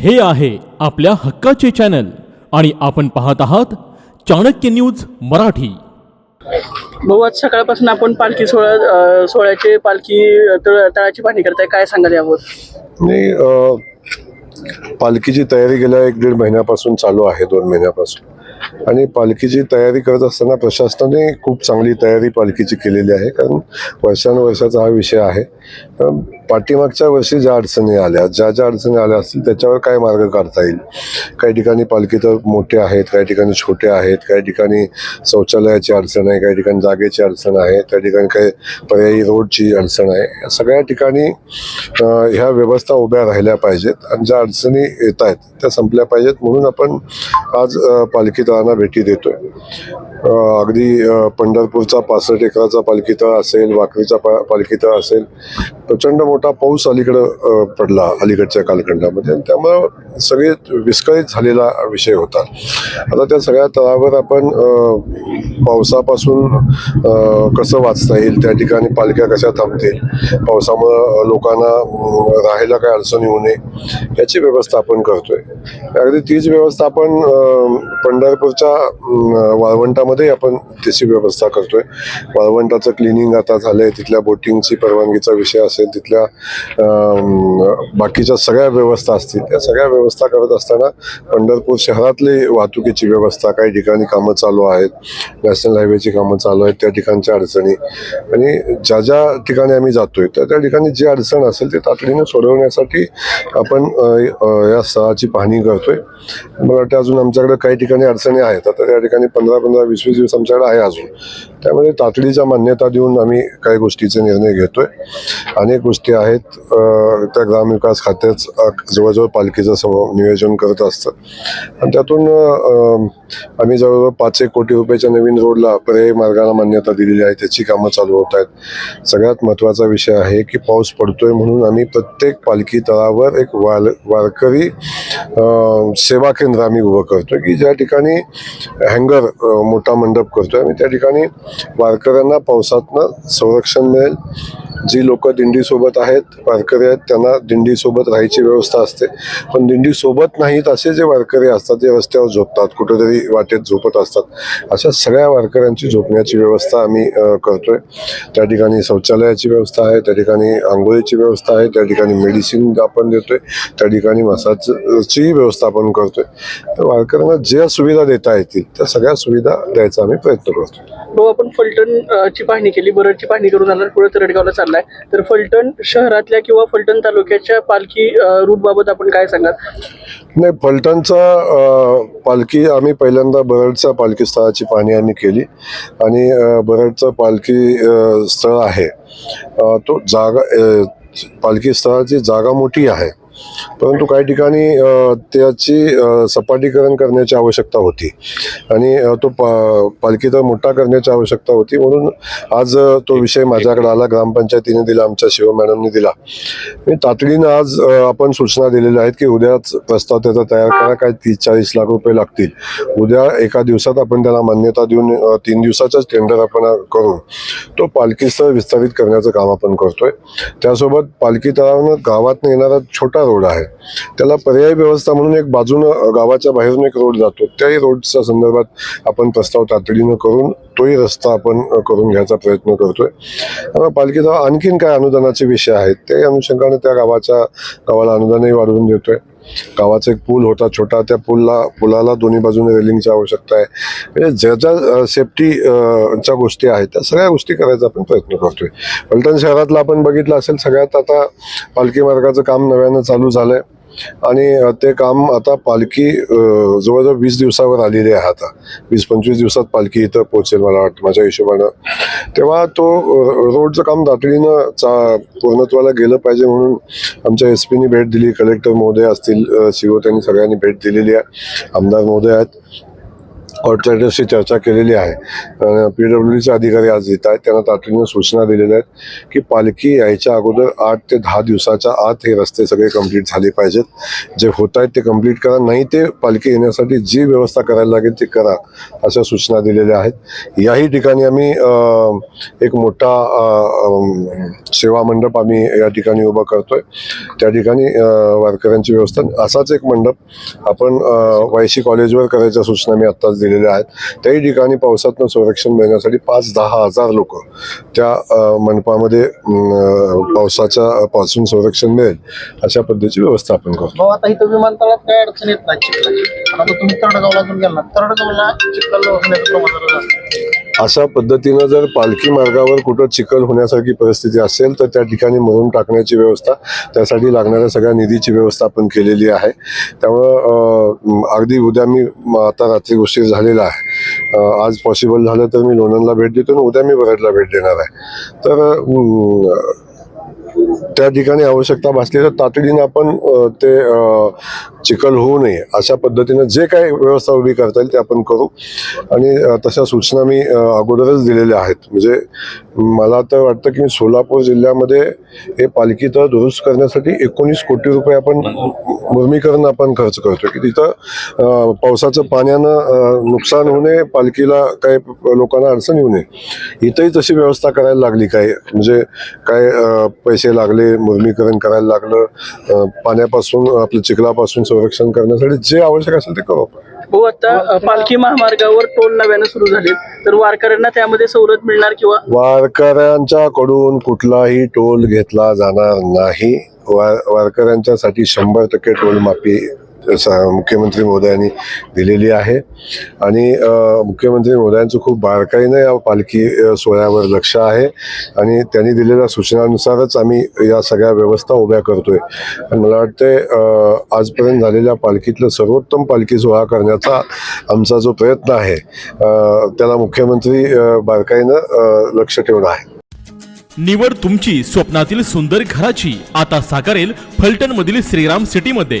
हे आहे आपल्या हक्काचे चॅनल आणि आपण पाहत आहात चाणक्य न्यूज मराठी. भाऊ आज सकाळपासून आपण पालखी सोहळा अ, सोहळ्याचे पालखी तळ- तळाची पाहणी करताय. काय सांगाल यावर? नाही अ, पालखीची तयारी गेल्या एक दीड महिन्यापासून चालू आहे दोन महिन्यापासून. आणि पालखीची तयारी करत असताना प्रशासनाने खूप चांगली तयारी पालखीची केलेली आहे कारण वर्षानुवर्षाचा हा विषय आहे. पाठीमागच्या वर्षी ज्या अडचणी आल्या ज्या ज्या अडचणी आल्या असतील त्याच्यावर काय मार्ग काढता येईल? काही ठिकाणी पालखी तर मोठे आहेत काही ठिकाणी छोटे आहेत काही ठिकाणी शौचालयाची अडचण आहे काही ठिकाणी जागेची अडचण आहे त्या ठिकाणी काही पर्यायी रोडची अडचण आहे. या सगळ्या ठिकाणी ह्या व्यवस्था उभ्या राहिल्या पाहिजेत आणि ज्या अडचणी येत आहेत त्या संपल्या पाहिजेत. म्हणून आपण आज पालखीत पालखी भेटी देतोय. अगदी पंढरपूरचा पासष्ट एकराचा पालखी तळ असेल वाकरीचा पा पालखी तळ असेल प्रचंड मोठा पाऊस अलीकडं पडला अलीकडच्या कालखंडामध्ये. आणि त्यामुळं सगळे विस्कळीत झालेला विषय होता. आता त्या सगळ्या तळावर आपण पावसापासून कसं वाचता येईल त्या ठिकाणी पालख्या कशा थांबतील पावसामुळं लोकांना राहायला काय अडचण येऊ नये याची व्यवस्था आपण करतोय. अगदी तीच व्यवस्था आपण पंढरपूरच्या वाळवंटा वाळवंटामध्ये आपण त्याची व्यवस्था करतोय. वाळवंटाचं क्लिनिंग आता झालंय तिथल्या बोटिंगची परवानगीचा विषय असेल तिथल्या बाकीच्या सगळ्या व्यवस्था असतील त्या सगळ्या व्यवस्था करत असताना पंढरपूर शहरातली वाहतुकीची व्यवस्था काही ठिकाणी कामं चालू आहेत नॅशनल हायवेची कामं चालू आहेत त्या ठिकाणच्या अडचणी. आणि ज्या ज्या ठिकाणी आम्ही जातोय त्या त्या ठिकाणी जी अडचण असेल ते तातडीने सोडवण्यासाठी आपण या स्थळाची पाहणी करतोय. मला वाटतं अजून आमच्याकडे काही ठिकाणी अडचणी आहेत आता त्या ठिकाणी पंधरा पंधरा वीस वीस दिवस आमच्याकडे आहे अजून. त्यामध्ये तातडीच्या मान्यता देऊन आम्ही काही गोष्टीचे निर्णय घेतोय. अनेक गोष्टी आहेत. त्या ग्रामविकास खात्याच जवळजवळ पालखीचं सम नियोजन करत असतं. आणि त्यातून आम्ही जवळजवळ पाच एक कोटी रुपयाच्या नवीन रोडला पर्यायी मार्गाला मान्यता दिलेली आहे. त्याची कामं चालू होत आहेत. सगळ्यात महत्त्वाचा विषय आहे की पाऊस पडतोय म्हणून आम्ही प्रत्येक पालखी तळावर एक वाल वारकरी सेवा केंद्र आम्ही उभं करतोय की ज्या ठिकाणी हँगर मोठा मंडप करतोय. आणि त्या ठिकाणी वारकऱ्यांना पावसातनं संरक्षण मिळेल. जी लोक दिंडीसोबत आहेत वारकरी आहेत त्यांना दिंडीसोबत राहायची व्यवस्था असते. पण दिंडीसोबत नाहीत असे जे वारकरी असतात ते रस्त्यावर झोपतात कुठेतरी वाटेत झोपत असतात अशा सगळ्या वारकऱ्यांची झोपण्याची व्यवस्था आम्ही करतोय. त्या ठिकाणी शौचालयाची व्यवस्था आहे त्या ठिकाणी आंघोळीची व्यवस्था आहे त्या ठिकाणी मेडिसिन आपण देतोय त्या ठिकाणी मसाजचीही व्यवस्था आपण करतोय. तर वारकऱ्यांना ज्या सुविधा देता येतील त्या सगळ्या सुविधा द्यायचा आम्ही प्रयत्न करतोय. हो, आपण फलटण ची पाहणी केली बरडची पाहणी करून आला पुढे तरडगावला चाललाय. तर फलटण शहरातल्या किंवा फलटण तालुक्याच्या पालखी रूट बाबत आपण काय सांगाल? नाही फलटणचा पालखी आम्ही पहिल्यांदा बरडच्या पालखी स्थळाची पाहणी आम्ही केली. आणि बरडचं पालखी स्थळ आहे. तो जागा पालखी स्थळाची जागा मोठी आहे. परंतु काही ठिकाणी त्याची सपाटीकरण करण्याची आवश्यकता होती. आणि तो पा तर मोठा करण्याची आवश्यकता होती. म्हणून आज तो विषय माझ्याकडे आला. ग्रामपंचायतीने दिला आमच्या शिव मॅडमने दिला. मी तातडीनं आज आपण सूचना दिलेल्या आहेत की उद्याच प्रस्ताव त्याचा तयार करा. काय तीस चाळीस लाख रुपये लागतील. उद्या एका दिवसात आपण त्याला मान्यता देऊन तीन दिवसाचाच टेंडर आपण करून तो पालखी स्थळ विस्तारित करण्याचं काम आपण करतोय. त्यासोबत पालखी तळावनं गावात येणारा छोटा रोड आहे. त्याला पर्यायी व्यवस्था म्हणून एक बाजूनं गावाच्या बाहेरून एक रोड जातो. त्याही रोडच्या संदर्भात आपण प्रस्ताव तातडीनं करून तोही रस्ता आपण करून घ्यायचा प्रयत्न करतोय. त्यामुळे पालखीचा आणखीन काय अनुदानाचे विषय आहेत ते अनुषंगाने त्या गावाच्या गावाला अनुदानही वाढवून देतोय. गावाचा एक पूल होता छोटा त्या पूलला पुलाला दोन्ही बाजूने रेलिंगची आवश्यकता आहे. म्हणजे ज्या ज्या सेफ्टी च्या गोष्टी आहेत त्या सगळ्या गोष्टी करायचा आपण प्रयत्न करतोय. पलटण शहरातला आपण बघितलं असेल सगळ्यात आता पालखी मार्गाचं काम नव्यानं चालू झालंय. आणि ते काम आता पालखी जवळजवळ वीस दिवसावर आलेली आहे आता. वीस पंचवीस दिवसात पालखी इथं पोहोचेल मला वाटतं माझ्या हिशोबानं. तेव्हा तो रोडचं काम तातडीनं चा पूर्णत्वाला गेलं पाहिजे म्हणून आमच्या एस पीनी भेट दिली. कलेक्टर महोदय असतील सी ओ त्यांनी सगळ्यांनी भेट दिलेली आहे. आमदार महोदय आहेत. कॉन्ट्रॅक्टरशी चर्चा केलेली आहे. पी डब्ल्यू डीचे अधिकारी आज येत आहेत. त्यांना तातडीनं सूचना दिलेल्या आहेत की पालखी यायच्या अगोदर आठ ते दहा दिवसाच्या आत हे रस्ते सगळे कंप्लीट झाले पाहिजेत. जे होत आहेत ते कंप्लीट करा. नाही ते पालखी येण्यासाठी जी व्यवस्था करायला लागेल ती करा अशा सूचना दिलेल्या आहेत. याही ठिकाणी आम्ही एक मोठा सेवा मंडप आम्ही या ठिकाणी उभा करतोय. त्या ठिकाणी वारकऱ्यांची व्यवस्था. असाच एक मंडप आपण वायसी कॉलेजवर करायच्या सूचना मी आत्ताच दिलेल्या आहेत. त्याही ठिकाणी पावसातनं संरक्षण मिळण्यासाठी पाच दहा हजार लोक त्या मनपामध्ये पावसाच्या पासून संरक्षण मिळेल अशा पद्धतीची व्यवस्था आपण करतो आता इथं विमानतळात काय अडचण येत नाही आता तुम्ही तरडगावला अजून गेला तरडगावला चिखल होण्याचं प्रमाण अशा पद्धतीनं जर पालखी मार्गावर कुठं चिखल होण्यासारखी परिस्थिती असेल तर त्या ठिकाणी मरून टाकण्याची व्यवस्था त्यासाठी लागणाऱ्या सगळ्या निधीची व्यवस्था आपण केलेली आहे. त्यामुळं अगदी उद्या मी म, आता रात्री उशीर झालेला आहे. आज पॉसिबल झालं तर मी लोणंदला भेट देतो आणि उद्या मी बरडला भेट देणार आहे. तर त्या ठिकाणी आवश्यकता भासली तर तातडीनं आपण ते चिखल होऊ नये अशा पद्धतीनं जे काही व्यवस्था उभी करता येईल ते आपण करू. आणि तशा सूचना मी अगोदरच दिलेल्या आहेत. म्हणजे मला तर वाटतं की सोलापूर जिल्ह्यामध्ये हे पालखी तर दुरुस्त करण्यासाठी एकोणीस कोटी रुपये आपण मुर्मीकरण आपण खर्च करतो की तिथं पावसाचं पाण्यानं नुकसान होऊ नये पालखीला काही लोकांना अडचण येऊ नये. इथंही तशी व्यवस्था करायला लागली काय? म्हणजे काय पैसे लागले मुर्मीकरण करायला लागलं पाण्यापासून आपल्या चिखलापासून संरक्षण करण्यासाठी जे आवश्यक असेल ते करू आपण. भाऊ आता पालखी महामार्गावर टोल नव्यानं सुरू झाले तर वारकऱ्यांना त्यामध्ये सवलत मिळणार किंवा? वारकऱ्यांच्या कडून कुठलाही टोल घेतला जाणार नाही. वार वारकऱ्यांच्यासाठी शंभर टक्के टोल माफी मुख्यमंत्री महोदयांनी दिलेली आहे. आणि मुख्यमंत्री महोदयांचं खूप बारकाईनं या पालखी सोहळ्यावर लक्ष आहे. आणि त्यांनी दिलेल्या सूचनानुसारच आम्ही या सगळ्या व्यवस्था उभ्या करतोय. आणि मला वाटते आजपर्यंत झालेल्या पालखीतलं सर्वोत्तम पालखी सोहळा करण्याचा आमचा जो प्रयत्न आहे त्याला मुख्यमंत्री बारकाईनं लक्ष ठेवून आहे. निवड तुमची स्वप्नातील सुंदर घराची. आता साकारेल फलटण मधील श्रीराम सिटी मध्ये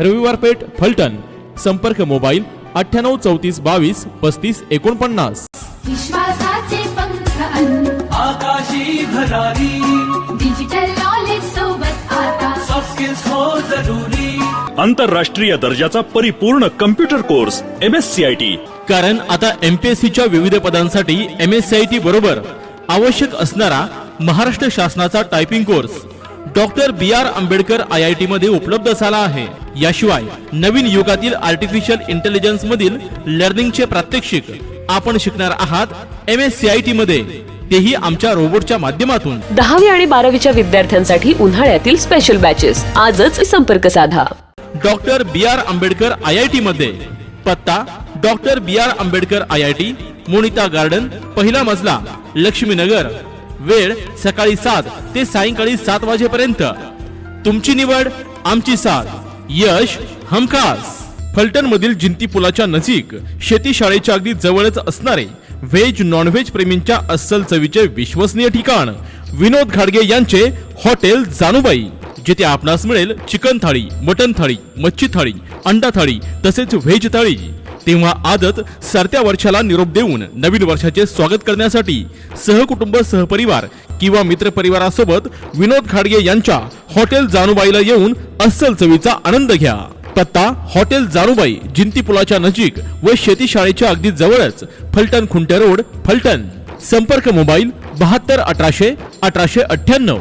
रविवार पेठ फलटण. संपर्क मोबाईल अठ्ठ्याण्णव चौतीस बावीस पस्तीस एकोणपन्नास. विश्वासाचे पंख अनु आकाशी भरारी. डिजिटल नॉलेज सोबत आता. सॉफ्ट स्किल्स हो जरुरी. आंतरराष्ट्रीय दर्जाचा परिपूर्ण computer course M S C I T कारण आता एमपीएससीच्या विविध पदांसाठी M S C I T बरोबर आवश्यक असणारा महाराष्ट्र शासनाचा typing course doctor B R Ambedkar I I T मध्ये उपलब्ध झाला आहे. याशिवाय नवीन युगातील आर्टिफिशियल इंटेलिजन्स मधील लर्निंगचे प्रात्यक्षिक आपण शिकणार आहात M S C I T मध्ये. तेही आमच्या रोबोटच्या माध्यमातून. दहावी आणि बारावीच्या विद्यार्थ्यांसाठी उन्हाळ्यातील स्पेशल बॅचेस आजच संपर्क साधा. Doctor B R Ambedkar I I T मध्ये. पत्ता doctor B R Ambedkar I I T Monita garden पहिला मजला लक्ष्मीनगर. वेळ सकाळी सात ते सायंकाळी सात वाजेपर्यंत. तुमची निवड आमची साथ. यश हमखास. फलटण मधील जिंती पुलाच्या नजीक शेती शाळेच्या अगदी जवळच असणारे व्हेज नॉनव्हेज प्रेमींच्या अस्सल चवीचे विश्वसनीय ठिकाण विनोद घाडगे यांचे हॉटेल जानुबाई जिथे आपणास मिळेल चिकन थाळी मटन थाळी मच्छी थाळी अंडा थाळी तसेच व्हेज थाळी. तेव्हा आजच सरत्या वर्षाला निरोप देऊन नवीन वर्षाचे स्वागत करण्यासाठी सहकुटुंब सहपरिवार किंवा मित्रपरिवारासोबत विनोद खाडगे यांच्या हॉटेल जानुबाईला येऊन अस्सल चवीचा आनंद घ्या. पत्ता हॉटेल जानुबाई जिंती पुलाच्या नजीक व शेती शाळेच्या अगदी जवळच फलटण खुंटे रोड फलटण. संपर्क मोबाईल बहात्तर अठराशे अठराशे अठ्ठ्याण्णव.